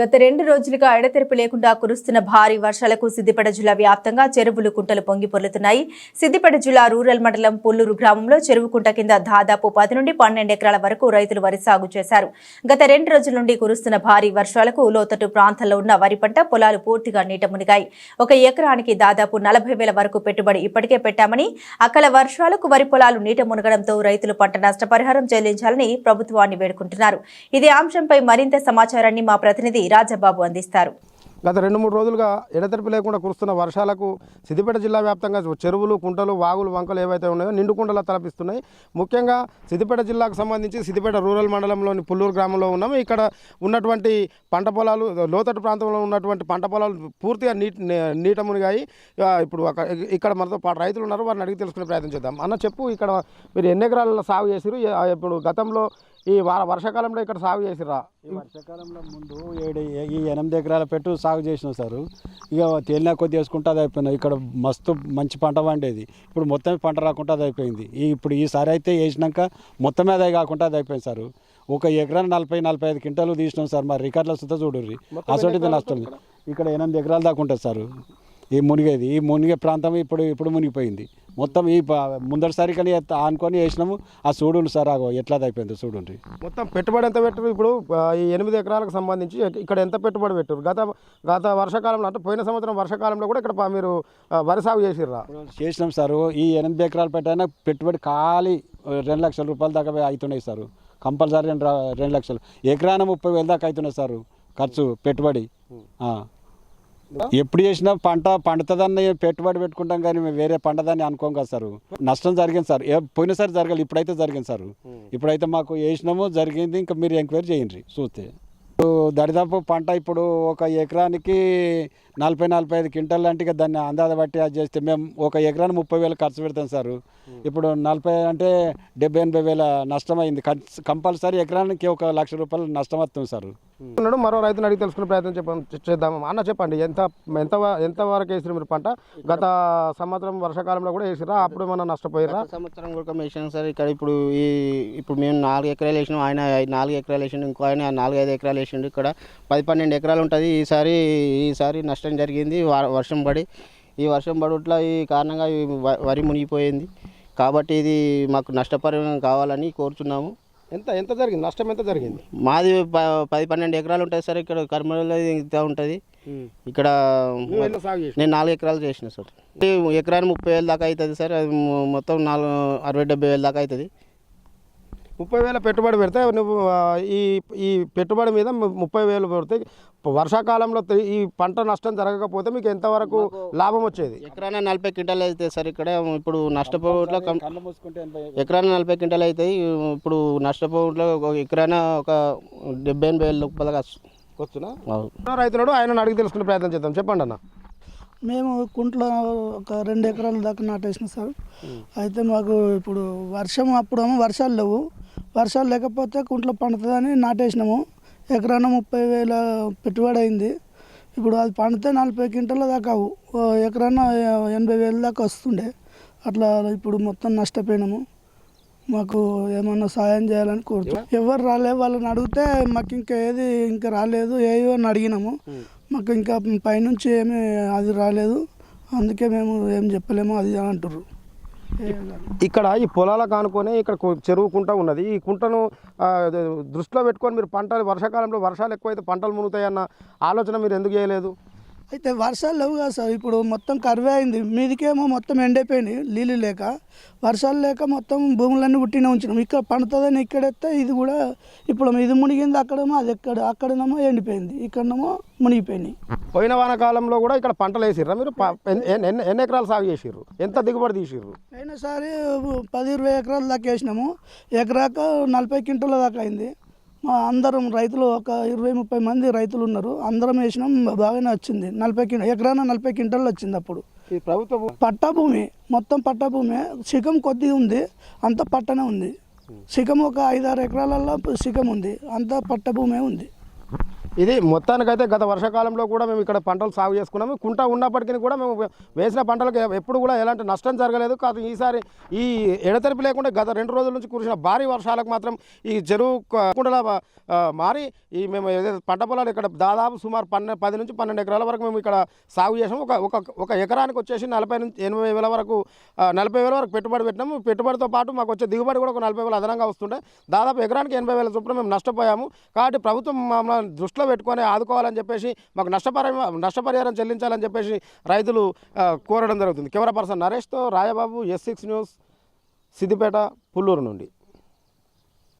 గత రెండు రోజులుగా ఎడతెరిపి లేకుండా కురుస్తున్న భారీ వర్షాలకు సిద్దిపేట జిల్లా వ్యాప్తంగా చెరువులు కుంటలు పొంగి పొర్లుతున్నాయి. సిద్దిపేట జిల్లా రూరల్ మండలం పుల్లూరు గ్రామంలో చెరువు కుంట కింద దాదాపు పది నుండి పన్నెండు ఎకరాల వరకు రైతులు వరి సాగు చేశారు. గత రెండు రోజుల నుండి కురుస్తున్న భారీ వర్షాలకు లోతట్టు ప్రాంతాల్లో ఉన్న వరి పంట పొలాలు పూర్తిగా నీట మునిగాయి. ఒక ఎకరానికి దాదాపు నలభై వేల వరకు పెట్టుబడి ఇప్పటికే పెట్టామని అక్కడ వర్షాలకు వరి పొలాలు నీట మునగడంతో రైతులు పంట నష్టపరిహారం చెల్లించాలని ప్రభుత్వాన్ని వేడుకుంటున్నారు. ఇదే అంశంపై మరింత సమాచారాన్ని మా ప్రతినిధి రాజబాబు అందిస్తారు. గత రెండు మూడు రోజులుగా ఎడతెరిపి లేకుండా కురుస్తున్న వర్షాలకు సిద్దిపేట జిల్లా వ్యాప్తంగా చెరువులు కుంటలు వాగులు వంకలు ఏవైతే ఉన్నాయో నిండు కుండలా తలపిస్తున్నాయి. ముఖ్యంగా సిద్దిపేట జిల్లాకు సంబంధించి సిద్దిపేట రూరల్ మండలంలోని పుల్లూరు గ్రామంలో ఉన్నాము. ఇక్కడ ఉన్నటువంటి పంట పొలాలు లోతట్టు ప్రాంతంలో ఉన్నటువంటి పంట పొలాలు పూర్తిగా నీటి నీట మునిగాయి. ఇప్పుడు ఒక- ఇక్కడ మనతో పాటు రైతులు ఉన్నారు. వారిని అడిగి తెలుసుకునే ప్రయత్నం చేద్దాం. అన్న చెప్పు ఇక్కడ మీరు ఎన్ని ఎకరాల సాగు చేసిరు ఇప్పుడు గతంలో ఈ వార వర్షాకాలంలో ఇక్కడ సాగు చేసిరా ఈ వర్షాకాలంలో ముందు ఏడు ఈ ఎనిమిది ఎకరాల పెట్టు సాగు చేసినాం సార్. ఇక తేలినా కొద్ది వేసుకుంటే అది అయిపోయినాయి ఇక్కడ మస్తు మంచి పంట పండేది. ఇప్పుడు మొత్తం పంట రాకుండా అది అయిపోయింది. ఈ ఇప్పుడు ఈసారి అయితే వేసినాక మొత్తం అదే కాకుండా అది అయిపోయింది సార్. ఒక ఎకరాన్ని నలభై నలభై ఐదు క్వింటాలు తీసినాం సార్. మా రికార్డులో సుతా చూడరు అసలు నష్టం ఇక్కడ ఎనిమిది ఎకరాల దాకా ఉంటుంది సార్. ఈ మునిగేది. ఈ మునిగే ప్రాంతం ఇప్పుడు ఇప్పుడు మునిగిపోయింది. మొత్తం ఈ ముందటిసారి కానీ ఆనుకొని వేసినాము. ఆ చూడండి సార్ ఆగో ఎట్లా అయిపోయింది చూడండి మొత్తం పెట్టుబడి ఎంత పెట్టారు ఇప్పుడు? ఈ ఎనిమిది ఎకరాలకు సంబంధించి ఇక- ఇక్కడ ఎంత పెట్టుబడి పెట్టారు? గత గత వర్షాకాలంలో అంటే పోయిన సంవత్సరం వర్షాకాలంలో కూడా ఇక్కడ మీరు వరి సాగు చేసిర్రా? చేసినాం సార్. ఈ ఎనిమిది ఎకరాలు పెట్టైనా పెట్టుబడి ఖాళీ రెండు లక్షల రూపాయల దాకా అవుతున్నాయి సార్. కంపల్సరీ రెండు రెండు లక్షలు. ఎకరాన ముప్పై వేల దాకా అవుతున్నాయి సార్ ఖర్చు పెట్టుబడి. ఎప్పుడు చేసినా పంట పండుతుందని పెట్టుబడి పెట్టుకుంటాం కానీ మేము వేరే పండదని అనుకోం కదా సార్. నష్టం జరిగింది సార్. పోయినసారి జరగాలి ఇప్పుడైతే జరిగింది సార్. ఇప్పుడైతే మాకు వేసినాము జరిగింది ఇంకా మీరు ఎంక్వైరీ చేయండి చూస్తే. దరిదాపు పంట ఇప్పుడు ఒక ఎకరానికి నలభై నలభై ఐదు క్వింటల్ లాంటి ఇక దాన్ని అందాజ బట్టి అది చేస్తే మేము ఒక ఎకరానికి ముప్పై వేలు ఖర్చు పెడతాం సార్. ఇప్పుడు నలభై అంటే డెబ్బై ఎనభై వేల నష్టం అయింది. ఖర్చు- కంపల్సరీ ఎకరానికి ఒక లక్ష రూపాయలు నష్టం వస్తుంది సార్. ఉన్నాడు. మరో రైతుని అడిగి తెలుసుకునే ప్రయత్నం చెప్ప చేద్దాం అన్న చెప్పండి ఎంత ఎంత ఎంత వరకు వేసిరు మీరు పంట? గత సంవత్సరం వర్షాకాలంలో కూడా వేసిరా అప్పుడు ఏమన్నా నష్టపోయిరా సంవత్సరం కూడా వేసినాం సార్. ఇక్కడ ఇప్పుడు ఈ ఇప్పుడు మేము నాలుగు ఎకరాలు వేసినాం. ఆయన నాలుగు ఎకరాలు వేసిండు. ఇంకో ఆయన నాలుగు ఐదు ఎకరాలు వేసిండు. ఇక్కడ పది పన్నెండు ఎకరాలు ఉంటుంది. ఈసారి ఈసారి నష్టం జరిగింది. వర్షం పడి ఈ వర్షం పడుట్ల ఈ కారణంగా వరి మునిగిపోయింది. కాబట్టి ఇది మాకు నష్టపరిహారం కావాలని కోరుచున్నాము. ఎంత ఎంత జరిగింది? నష్టం ఎంత జరిగింది? మాది పది పన్నెండు ఎకరాలు ఉంటుంది సార్ ఇక్కడ కర్మలో ఇంత ఉంటుంది. ఇక్కడ? నేను నాలుగు ఎకరాలు చేసిన సార్. ఈ ఎకరానికి ముప్పై వేలు దాకా అవుతుంది సార్ అది మొత్తం నాలుగు అరవై డెబ్బై వేలు దాకా అవుతుంది. ముప్పై వేల పెట్టుబడి పెడితే నువ్వు ఈ ఈ పెట్టుబడి మీద ముప్పై వేలు పెడితే వర్షాకాలంలో ఈ పంట నష్టం జరగకపోతే మీకు ఎంతవరకు లాభం వచ్చేది? ఎకరాన నలభై క్వింటాలు అవుతాయి సార్ ఇక్కడ ఇప్పుడు నష్టపోవట్లో ఎకరాన నలభై క్వింటాలు అవుతాయి ఇప్పుడు నష్టపోవట్లో ఒక ఎకరాన ఒక డెబ్బై ఎనభై వేల రూపాయలుగా వస్తుంది. వచ్చునా. రైతున్నాడు ఆయన అడిగి తెలుసుకునే ప్రయత్నం చేద్దాం. చెప్పండి అన్న. మేము కుంట్లో ఒక రెండు ఎకరాల దాకా నాటేసినాం సార్. అయితే మాకు ఇప్పుడు వర్షం అప్పుడేమో వర్షాలు లేవు. వర్షాలు లేకపోతే కుంట్లో పండుతుందని నాటేసినాము. ఎకరాన ముప్పై వేల పెట్టుబడి అయింది. ఇప్పుడు అది పండితే నలభై క్వింటల దాకా ఎకరాన ఎనభై వేల దాకా వస్తుండే. అట్లా ఇప్పుడు మొత్తం నష్టపోయినాము. మాకు ఏమన్నా సాయం చేయాలని కోరుతున్నాం ఎవరు? రాలేదు వాళ్ళని అడిగితే మాకు ఇంకా ఏది ఇంకా రాలేదు ఏవో అని అడిగినాము. మాకు ఇంకా పైనుంచి ఏమీ అది రాలేదు. అందుకే మేము ఏం చెప్పలేము అది అంటారు ఇక్కడ ఈ పొలాలకు ఆనుకొని ఇక్కడ చెరువు కుంట ఉన్నది. ఈ కుంటను దృష్టిలో పెట్టుకొని మీరు పంటలు వర్షాకాలంలో వర్షాలు ఎక్కువైతే పంటలు మునుగుతాయన్న ఆలోచన మీరు ఎందుకు చేయలేదు? అయితే వర్షాలు లేవు కదా సార్. ఇప్పుడు మొత్తం కరువే అయింది. మీదికేమో మొత్తం ఎండిపోయినాయి నీళ్ళు లేక వర్షాలు లేక మొత్తం భూములన్నీ పుట్టిన ఉంచినాం. ఇక్కడ పండుతుందని ఇక్కడెత్తే ఇది కూడా ఇప్పుడు ఇది మునిగింది అక్కడేమో అది ఎక్కడ అక్కడనేమో ఎండిపోయింది. ఇక్కడనేమో మునిగిపోయినాయి. పోయిన వానాకాలంలో కూడా ఇక్కడ పంటలు వేసిర్రా మీరు? ఎన్ని ఎకరాలు సాగు చేసిర్రు? ఎంత దిగుబడి తీసిర్రు? పోయినసారి పది ఇరవై ఎకరాల దాకా వేసినాము. ఎకరాకు నలభై క్వింటల దాకా అయింది. మా అందరం రైతులు ఒక ఇరవై ముప్పై మంది రైతులు ఉన్నారు. అందరం వేసినాం బాగానే వచ్చింది. నలభై క్వింటల్ ఎకరాన నలభై క్వింటల్ వచ్చింది అప్పుడు. ప్రభుత్వ పట్టా భూమి మొత్తం పట్టా భూమి శిఖం కొద్దిగా ఉంది అంత పట్టనే ఉంది. శిఖం ఒక ఐదారు ఎకరాలలో శిఖం ఉంది అంత పట్ట భూమే ఉంది. ఇది మొత్తానికైతే గత వర్షాకాలంలో కూడా మేము ఇక్కడ పంటలు సాగు చేసుకున్నాము. కుంట ఉన్నప్పటికీ కూడా మేము వేసిన పంటలకు ఎప్పుడు కూడా ఎలాంటి నష్టం జరగలేదు. కాదు ఈసారి ఈ ఎడతెరిపి లేకుండా గత రెండు రోజుల నుంచి కురిసిన భారీ వర్షాలకు మాత్రం ఈ చెరువు కుండల మారి ఈ మేము ఏదైతే పంట పొలాలు ఇక్కడ దాదాపు సుమారు పన్నె పది నుంచి పన్నెండు ఎకరాల వరకు మేము ఇక్కడ సాగు చేసాము. ఒక ఒక ఒక ఎకరానికి వచ్చేసి నలభై నుంచి ఎనభై వేల వరకు నలభై వేల వరకు పెట్టుబడి పెట్టినాము. పెట్టుబడితో పాటు మాకు వచ్చే దిగుబడి కూడా ఒక నలభై వేలు అదనంగా వస్తుండే. దాదాపు ఎకరానికి ఎనభై వేల చొప్పున మేము నష్టపోయాము. కాబట్టి ప్రభుత్వం మమ్మల్ని దృష్టిలో పెట్టుకొని ఆదుకోవాలని చెప్పేసి మాకు నష్టపరి నష్టపరిహారం చెల్లించాలని చెప్పేసి రైతులు కోరడం జరుగుతుంది. Camera person నరేష్తో Rayababu S six news Siddipet Pulluru నుండి.